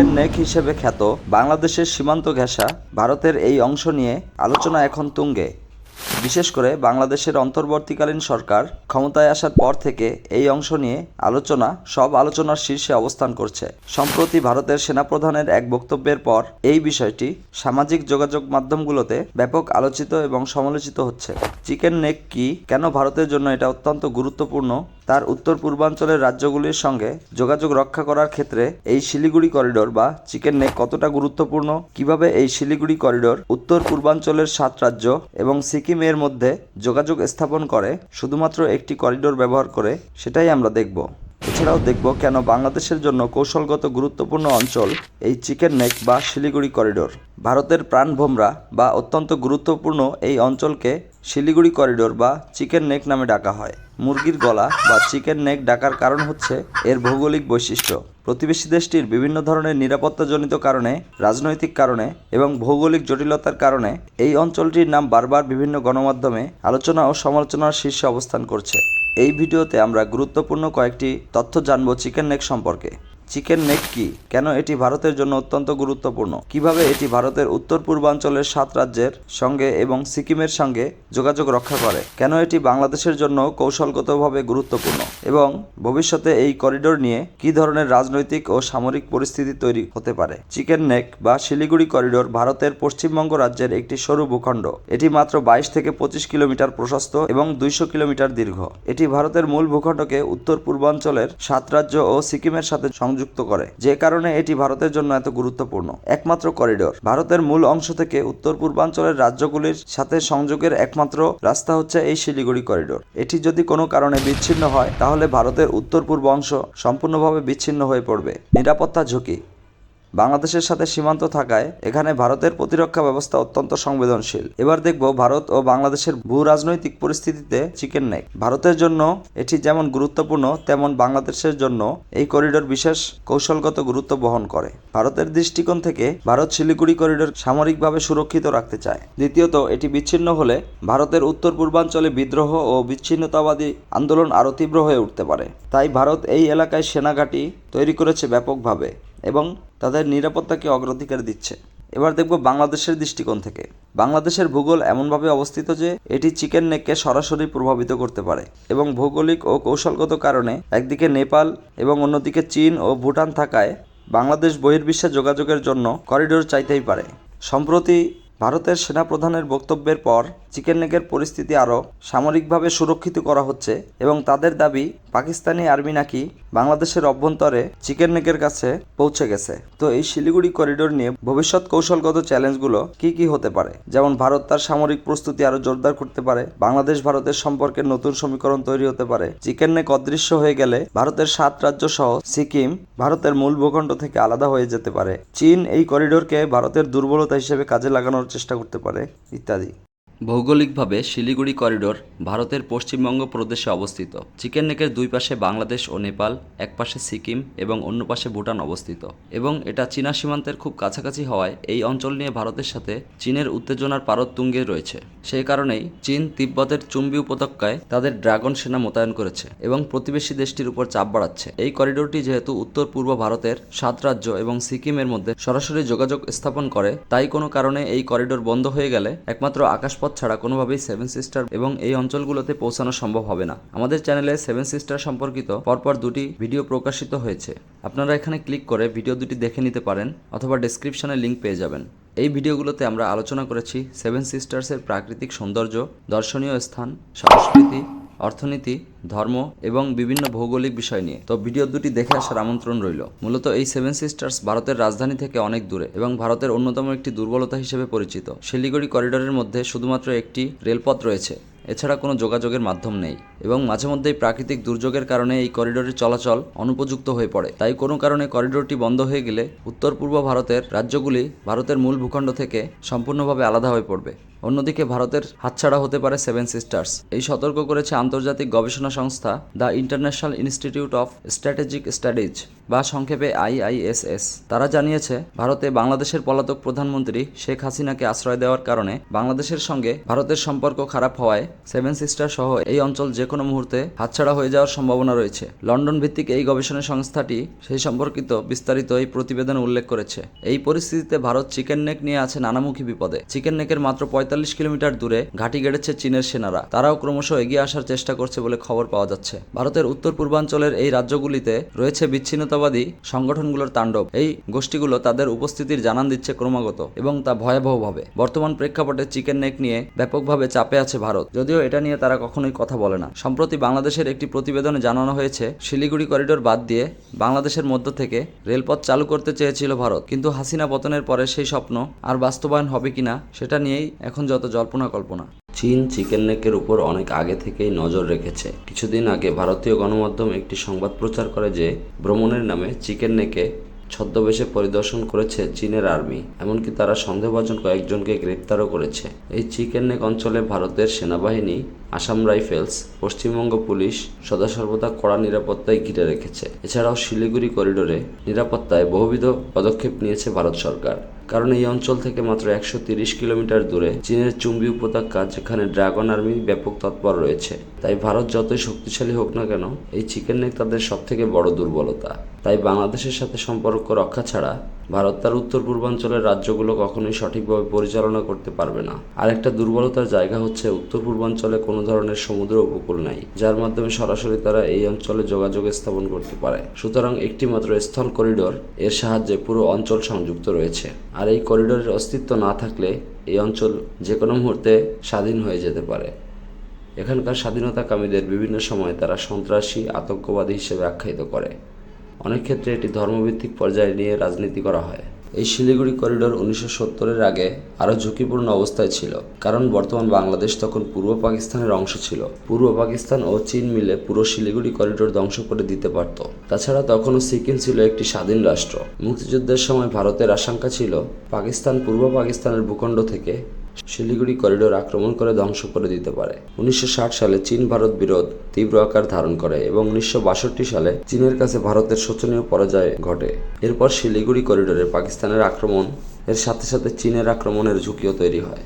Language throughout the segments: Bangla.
চিকেন নেক হিসেবে খ্যাত বাংলাদেশের সীমান্ত ঘেঁষা ভারতের এই অংশ নিয়ে আলোচনা এখন তুঙ্গে। বিশেষ করে বাংলাদেশের অন্তর্বর্তীকালীন সরকার ক্ষমতায় আসার পর থেকে এই অংশ নিয়ে আলোচনা, সব আলোচনার শীর্ষে অবস্থান করছে। সম্প্রতি ভারতের সেনাপ্রধানের এক বক্তব্যের পর এই বিষয়টি সামাজিক যোগাযোগ মাধ্যমগুলোতে ব্যাপক আলোচিত এবং সমালোচিত হচ্ছে। চিকেন নেক কি, কেন ভারতের জন্য এটা অত্যন্ত গুরুত্বপূর্ণ তার উত্তর পূর্বাঞ্চলের রাজ্যগুলির সঙ্গে যোগাযোগ রক্ষা করার ক্ষেত্রে এই শিলিগুড়ি করিডোর বা চিকেন নেক কতটা গুরুত্বপূর্ণ? কীভাবে এই শিলিগুড়ি করিডোর উত্তর পূর্বাঞ্চলের সাত রাজ্য এবং সিকিমের মধ্যে যোগাযোগ স্থাপন করে? শুধুমাত্র একটি করিডোর ব্যবহার করে সেটাই আমরা দেখব। এছাড়াও দেখব কেন বাংলাদেশের জন্য কৌশলগত গুরুত্বপূর্ণ অঞ্চল এই চিকেন নেক বা শিলিগুড়ি করিডোর। ভারতের প্রাণভোমরা বা অত্যন্ত গুরুত্বপূর্ণ এই অঞ্চলকে শিলিগুড়ি করিডোর বা চিকেন নেক নামে ডাকা হয়। মুরগির গলা বা চিকেন নেক ডাকার কারণ হচ্ছে এর ভৌগোলিক বৈশিষ্ট্য। প্রতিবেশী দেশটির বিভিন্ন ধরনের নিরাপত্তাজনিত কারণে, রাজনৈতিক কারণে এবং ভৌগোলিক জটিলতার কারণে এই অঞ্চলটির নাম বারবার বিভিন্ন গণমাধ্যমে আলোচনা ও সমালোচনার শীর্ষে অবস্থান করছে। এই ভিডিওতে আমরা গুরুত্বপূর্ণ কয়েকটি তথ্য জানব চিকেন নেক সম্পর্কে। চিকেন নেক কি? কেন এটি ভারতের জন্য অত্যন্ত গুরুত্বপূর্ণ? কীভাবে এটি ভারতের উত্তর পূর্বাঞ্চলের সাত রাজ্যের সঙ্গে এবং সিকিমের সঙ্গে যোগাযোগ রক্ষা করে? কেন এটি বাংলাদেশের জন্য কৌশলগতভাবে গুরুত্বপূর্ণ? এবং ভবিষ্যতে এই করিডোর নিয়ে কি ধরনের রাজনৈতিক ও সামরিক পরিস্থিতি তৈরি হতে পারে? চিকেন নেক বা শিলিগুড়ি করিডোর ভারতের পশ্চিমবঙ্গ রাজ্যের একটি সরু ভূখণ্ড। এটি মাত্র বাইশ থেকে পঁচিশ কিলোমিটার প্রশস্ত এবং দুইশো কিলোমিটার দীর্ঘ। এটি ভারতের মূল ভূখণ্ডকে উত্তর পূর্বাঞ্চলের সাত রাজ্য ও সিকিমের সাথে সংযুক্ত করে। যে কারণে এটি ভারতের জন্য এত গুরুত্বপূর্ণ। একমাত্র করিডোর। ভারতের মূল অংশ থেকে উত্তর পূর্বাঞ্চলের রাজ্যগুলির সাথে সংযোগের একমাত্র রাস্তা হচ্ছে এই শিলিগুড়ি করিডোর। এটি যদি কোনো কারণে বিচ্ছিন্ন হয়, তাহলে ভারতের উত্তর পূর্ব অংশ সম্পূর্ণভাবে বিচ্ছিন্ন হয়ে পড়বে। নিরাপত্তা ঝুঁকি। বাংলাদেশের সাথে সীমান্ত থাকায় এখানে ভারতের প্রতিরক্ষা ব্যবস্থা অত্যন্ত সংবেদনশীল। এবার দেখব ভারত ও বাংলাদেশের ভূ রাজনৈতিক পরিস্থিতিতে চিকেন নেক। ভারতের জন্য এটি যেমন গুরুত্বপূর্ণ, তেমন বাংলাদেশের জন্য এই করিডোর বিশেষ কৌশলগত গুরুত্ব বহন করে। ভারতের দৃষ্টিকোণ থেকে ভারত শিলিগুড়ি করিডোর সামরিকভাবে সুরক্ষিত রাখতে চায়। দ্বিতীয়ত, এটি বিচ্ছিন্ন হলে ভারতের উত্তর পূর্বাঞ্চলে বিদ্রোহ ও বিচ্ছিন্নতাবাদী আন্দোলন আরও তীব্র হয়ে উঠতে পারে। তাই ভারত এই এলাকায় সেনাঘাঁটি তৈরি করেছে ব্যাপকভাবে। এবং তাদের নিরাপত্তাকে অগ্রাধিকার দিচ্ছে। এবার দেখব বাংলাদেশের দৃষ্টিকোণ থেকে। বাংলাদেশের ভূগোল এমনভাবে অবস্থিত যে, এটি চিকেন নেককে সরাসরি প্রভাবিত করতে পারে এবং ভৌগোলিক ও কৌশলগত কারণে একদিকে নেপাল এবং অন্যদিকে চীন ও ভুটান থাকায় বাংলাদেশ বহির্বিশ্বে যোগাযোগের জন্য করিডোর চাইতেই পারে। সম্প্রতি ভারতের সেনাপ্রধানের বক্তব্যের পর চিকেন নেকের পরিস্থিতি আরও সামরিকভাবে সুরক্ষিত করা হচ্ছে এবং তাদের দাবি পাকিস্তানি আর্মি নাকি বাংলাদেশের অভ্যন্তরে চিকেন নেকের কাছে পৌঁছে গেছে। তো এই শিলিগুড়ি করিডোর নিয়ে ভবিষ্যৎ কৌশলগত চ্যালেঞ্জগুলো কি কি হতে পারে? যেমন ভারত তার সামরিক প্রস্তুতি আরও জোরদার করতে পারে, বাংলাদেশ ভারতের সম্পর্কে নতুন সমীকরণ তৈরি হতে পারে, চিকেন নেক অদৃশ্য হয়ে গেলে ভারতের সাত রাজ্য সহ সিকিম ভারতের মূল ভূখণ্ড থেকে আলাদা হয়ে যেতে পারে। চীন এই করিডোরকে ভারতের দুর্বলতা হিসেবে কাজে লাগানোর চেষ্টা করতে পারে, ইত্যাদি। ভৌগোলিকভাবে শিলিগুড়ি করিডোর ভারতের পশ্চিমবঙ্গ প্রদেশে অবস্থিত। চিকেন নেকের দুই পাশে বাংলাদেশ ও নেপাল, এক পাশে সিকিম এবং অন্য পাশে ভুটান অবস্থিত। এবং এটা চীনা সীমান্তের খুব কাছাকাছি হওয়ায় এই অঞ্চল নিয়ে ভারতের সাথে চীনের উত্তেজনার পারদ তুঙ্গে রয়েছে। সেই কারণেই চীন তিব্বতের চুম্বি উপত্যকায় তাদের ড্রাগন সেনা মোতায়েন করেছে এবং প্রতিবেশী দেশটির উপর চাপ বাড়াচ্ছে। এই করিডোরটি যেহেতু উত্তর পূর্ব ভারতের সাত রাজ্য এবং সিকিমের মধ্যে সরাসরি যোগাযোগ স্থাপন করে, তাই কোনো কারণে এই করিডোর বন্ধ হয়ে গেলে একমাত্র আকাশপথ ছাড়া কোনোভাবেই সেভেন সিস্টার এবং এই অঞ্চলগুলোতে পৌঁছানো সম্ভব হবে না। আমাদের চ্যানেলে সেভেন সিস্টার সম্পর্কিত পরপর দুটি ভিডিও প্রকাশিত হয়েছে। আপনারা এখানে ক্লিক করে ভিডিও দুটি দেখে নিতে পারেন অথবা ডেসক্রিপশনে লিঙ্ক পেয়ে যাবেন। এই ভিডিওগুলোতে আমরা আলোচনা করেছি সেভেন সিস্টার্সের প্রাকৃতিক সৌন্দর্য, দর্শনীয় স্থান, সংস্কৃতি, অর্থনীতি, ধর্ম এবং বিভিন্ন ভৌগোলিক বিষয় নিয়ে। তো ভিডিও দুটি দেখে আসার আমন্ত্রণ রইল। মূলত এই সেভেন সিস্টার্স ভারতের রাজধানী থেকে অনেক দূরে এবং ভারতের অন্যতম একটি দুর্বলতা হিসেবে পরিচিত। শিলিগুড়ি করিডোরের মধ্যে শুধুমাত্র একটি রেলপথ রয়েছে। এছাড়া কোনো যোগাযোগের মাধ্যম নেই এবং মাঝে মধ্যেই প্রাকৃতিক দুর্যোগের কারণে এই করিডোরের চলাচল অনুপযুক্ত হয়ে পড়ে। তাই কোনো কারণে করিডোরটি বন্ধ হয়ে গেলে উত্তর পূর্ব ভারতের রাজ্যগুলি ভারতের মূল ভূখণ্ড থেকে সম্পূর্ণভাবে আলাদা হয়ে পড়বে। অন্যদিকে ভারতের হাতছাড়া হতে পারে সেভেন সিস্টার্স এই সতর্ক করেছে আন্তর্জাতিক গবেষণা সংস্থা the international institute of strategic studies বা সংক্ষেপে আইআইএসএস। তারা জানিয়েছে, ভারতে বাংলাদেশের পলাতক প্রধানমন্ত্রী শেখ হাসিনাকে আশ্রয় দেওয়ার কারণে বাংলাদেশের সঙ্গে ভারতের সম্পর্ক খারাপ হওয়ায় সেভেন সিস্টার সহ এই অঞ্চল যে কোনো মুহূর্তে হাতছাড়া হয়ে যাওয়ার সম্ভাবনা রয়েছে। লন্ডন ভিত্তিক এই গবেষণা সংস্থাটি সেই সম্পর্কিত বিস্তারিত এই প্রতিবেদনে উল্লেখ করেছে। এই পরিস্থিতিতে ভারত চিকেন নেক নিয়ে আছে নানামুখী বিপদে। চিকেন নেকের মাত্র পঁয়তাল্লিশ কিলোমিটার দূরে ঘাঁটি গেড়েছে চীনের সেনারা। তারাও ক্রমশ এগিয়ে আসার চেষ্টা করছে বলে খবর পাওয়া যাচ্ছে। ভারতের উত্তর পূর্বাঞ্চলের এই রাজ্যগুলিতে রয়েছে বিচ্ছিন্নতাবাদী সংগঠনগুলোর তাণ্ডব। এই গোষ্ঠীগুলো তাদের উপস্থিতির জানান দিচ্ছে ক্রমাগত এবং তা ভয়াবহভাবে। বর্তমান প্রেক্ষাপটে চিকেন নেক নিয়ে ব্যাপকভাবে চাপে আছে ভারত। যদিও এটা নিয়ে তারা কখনোই কথা বলে না। সম্প্রতি বাংলাদেশের একটি প্রতিবেদনে জানানো হয়েছে, শিলিগুড়ি করিডোর বাদ দিয়ে বাংলাদেশের মধ্য থেকে রেলপথ চালু করতে চেয়েছিল ভারত। কিন্তু হাসিনা পতনের পরে সেই স্বপ্ন আর বাস্তবায়ন হবে কিনা, সেটা নিয়েই এখন যত জল্পনা কল্পনা। চীন চিকেন নেকের উপর অনেক আগে থেকেই নজর রেখেছে। কিছুদিন আগে ভারতীয় গণমাধ্যম একটি সংবাদ প্রচার করে যে, ভ্রমণের নামে চিকেন নেকে ছদ্মবেশে পরিদর্শন করেছে চীনের আর্মি। এমনকি তারা সন্দেহভাজন কয়েকজনকে গ্রেপ্তারও করেছে। এই চিকেন নেক অঞ্চলে ভারতের সেনাবাহিনী, আসাম রাইফেলস, পশ্চিমবঙ্গ পুলিশ সদা সর্বদা কড়া নিরাপত্তায় ঘিরে রেখেছে। এছাড়াও শিলিগুড়ি করিডোরে নিরাপত্তায় বহুবিধ পদক্ষেপ নিয়েছে ভারত সরকার। কারণ এই অঞ্চল থেকে মাত্র একশো কিলোমিটার দূরে চীনের চুম্বি উপত্যকা, যেখানে ড্রাগন আর্মি ব্যাপক তৎপর রয়েছে। তাই ভারত যতই শক্তিশালী হোক না কেন, এই চিকেন নেক তাদের সব থেকে বড় দুর্বলতা। তাই বাংলাদেশের সাথে সম্পর্ক রক্ষা ছাড়া ভারত তার উত্তর পূর্বাঞ্চলের রাজ্যগুলো কখনোই সঠিকভাবে পরিচালনা করতে পারবে না। আরেকটা দুর্বলতার জায়গা হচ্ছে, উত্তর পূর্বাঞ্চলে কোনো ধরনের সমুদ্র উপকূল নাই, যার মাধ্যমে সরাসরি তারা এই অঞ্চলে যোগাযোগ স্থাপন করতে পারে। সুতরাং একটি মাত্র স্থল করিডোর এর সাহায্যে পুরো অঞ্চল সংযুক্ত রয়েছে। আর এই করিডোরের অস্তিত্ব না থাকলে এই অঞ্চল যে কোনো মুহূর্তে স্বাধীন হয়ে যেতে পারে। এখানকার স্বাধীনতাকামীদের বিভিন্ন সময় তারা সন্ত্রাসী, আতঙ্কবাদী হিসেবে আখ্যায়িত করে। অনেক ক্ষেত্রে এটি ধর্মভিত্তিক পর্যায়ে নিয়ে রাজনীতি করা হয়। এই শিলিগুড়ি করিডোর উনিশশো সত্তরের আগে আরও ঝুঁকিপূর্ণ অবস্থায় ছিল, কারণ বর্তমান বাংলাদেশ তখন পূর্ব পাকিস্তানের অংশ ছিল। পূর্ব পাকিস্তান ও চীন মিলে পুরো শিলিগুড়ি করিডোর ধ্বংস করে দিতে পারত। তাছাড়া তখনও সিকিম ছিল একটি স্বাধীন রাষ্ট্র। মুক্তিযুদ্ধের সময় ভারতের আশঙ্কা ছিল, পাকিস্তান পূর্ব পাকিস্তানের ভূখণ্ড থেকে শিলিগুড়ি করিডোর আক্রমণ করে ধ্বংস করে দিতে পারে। উনিশশো ষাট সালে চীন ভারত বিরোধ তীব্র আকার ধারণ করে এবং উনিশশো বাষট্টি সালে চীনের কাছে ভারতের শোচনীয় পরাজয় ঘটে। এরপর শিলিগুড়ি করিডোরে পাকিস্তানের আক্রমণ, এর সাথে সাথে চীনের আক্রমণের ঝুঁকিও তৈরি হয়।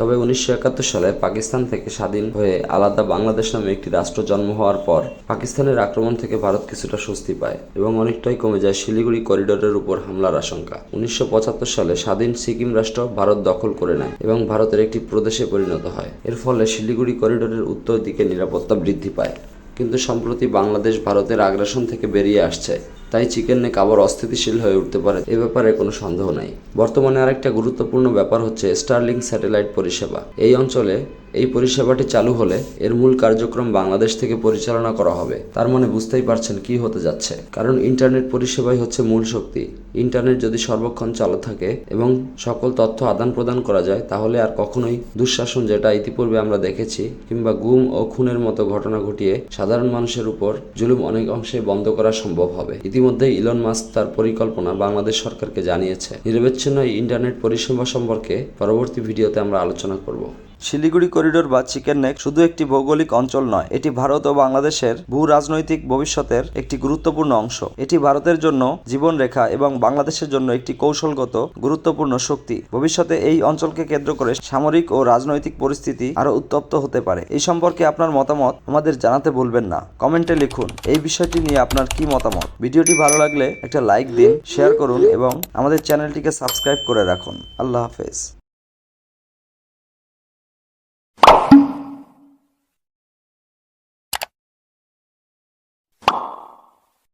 তবে উনিশশো একাত্তর সালে পাকিস্তান থেকে স্বাধীন হয়ে আলাদা বাংলাদেশ নামে একটি রাষ্ট্র জন্ম হওয়ার পর পাকিস্তানের আক্রমণ থেকে ভারত কিছুটা স্বস্তি পায় এবং অনেকটাই কমে যায় শিলিগুড়ি করিডোরের উপর হামলার আশঙ্কা। উনিশশো পঁচাত্তর সালে স্বাধীন সিকিম রাষ্ট্র ভারত দখল করে নেয় এবং ভারতের একটি প্রদেশে পরিণত হয়। এর ফলে শিলিগুড়ি করিডোরের উত্তর দিকে নিরাপত্তা বৃদ্ধি পায়। কিন্তু সম্প্রতি বাংলাদেশ ভারতের আগ্রাসন থেকে বেরিয়ে আসছে। তাই চিকেন নেক আবার অস্থিতিশীল হয়ে উঠতে পারে, এ ব্যাপারে কোনো সন্দেহ নাই। বর্তমানে আরেকটা গুরুত্বপূর্ণ ব্যাপার হচ্ছে স্টারলিং স্যাটেলাইট পরিষেবা। এই অঞ্চলে এই পরিষেবাটি চালু হলে এর মূল কার্যক্রম বাংলাদেশ থেকে পরিচালনা করা হবে। তার মানে বুঝতেই পারছেন কি হতে যাচ্ছে। কারণ ইন্টারনেট পরিষেবাই হচ্ছে মূল শক্তি। ইন্টারনেট যদি সর্বক্ষণ চালু থাকে এবং সকল তথ্য আদান প্রদান করা যায়, তাহলে আর কখনোই দুঃশাসন যেটা ইতিপূর্বে আমরা দেখেছি, কিংবা গুম ও খুনের মতো ঘটনা ঘটিয়ে সাধারণ মানুষের উপর জুলুম অনেক অংশে বন্ধ করা সম্ভব হবে। ইতিমধ্যে ইলন মাস্ক তার পরিকল্পনা বাংলাদেশ সরকারকে জানিয়েছে। নিরবিচ্ছিন্ন ইন্টারনেট পরিষেবা সম্পর্কে পরবর্তী ভিডিওতে আমরা আলোচনা করব। শিলিগুড়ি করিডোর বা চিকেন নেক শুধু একটি ভৌগোলিক অঞ্চল নয়, এটি ভারত ও বাংলাদেশের ভূ রাজনৈতিক ভবিষ্যতের একটি গুরুত্বপূর্ণ অংশ। এটি ভারতের জন্য জীবনরেখা এবং বাংলাদেশের জন্য একটি কৌশলগত গুরুত্বপূর্ণ শক্তি। ভবিষ্যতে এই অঞ্চলকে কেন্দ্র করে সামরিক ও রাজনৈতিক পরিস্থিতি আরও উত্তপ্ত হতে পারে। এই সম্পর্কে আপনার মতামত আমাদের জানাতে ভুলবেন না। কমেন্টে লিখুন, এই বিষয়টি নিয়ে আপনার কি মতামত? ভিডিওটি ভালো লাগলে একটা লাইক দিন, শেয়ার করুন এবং আমাদের চ্যানেলটিকে সাবস্ক্রাইব করে রাখুন। আল্লাহ হাফেজ।